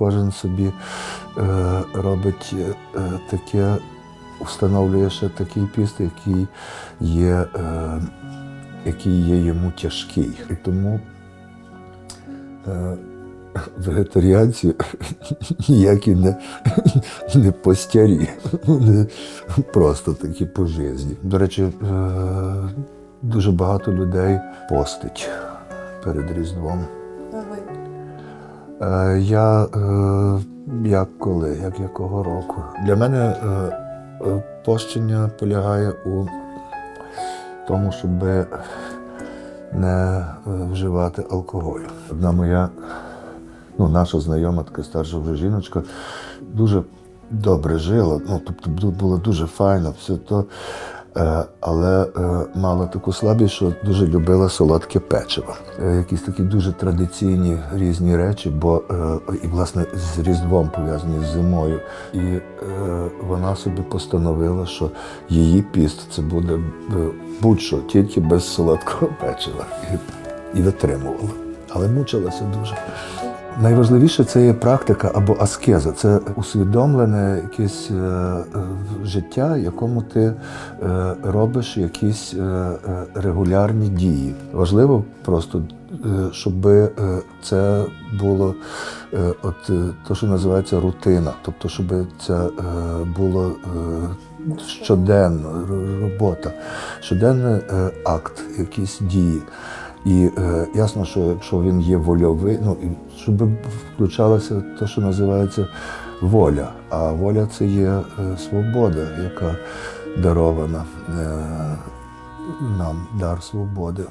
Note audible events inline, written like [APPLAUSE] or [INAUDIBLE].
кожен собі е, робить е, таке, встановлює ще такий піст, який є, е, який є йому тяжкий. І тому вегетаріанці [LAUGHS] ніякі не, не постярі, вони просто такі по житті. До речі, дуже багато людей постить перед Різдвом. Е, Я е, як коли, як якого року. Для мене е, пощення полягає у тому, щоб не вживати алкоголю. Одна моя, ну, наша знайома, така старша вже жіночка, дуже добре жила, ну, тобто бу- було дуже файно, все то. Е, але е, мала таку слабість, що дуже любила солодке печиво. Е, якісь такі дуже традиційні різні речі, бо і власне з Різдвом пов'язані з зимою. І вона собі постановила, що її піст це буде будь-що, тільки без солодкого печива. І витримувала. Але мучилася дуже. Найважливіше це є практика або аскеза. Це усвідомлене якесь е, життя, якому ти е, робиш якісь е, регулярні дії. Важливо просто, щоб це було от то, що називається рутина, тобто, щоб це було щоденно робота, щоденний акт, якісь дії. І е, ясно, що якщо він є вольовий, ну щоб включалося те, що називається воля. А воля це є е, свобода, яка дарована е, нам дар свободи.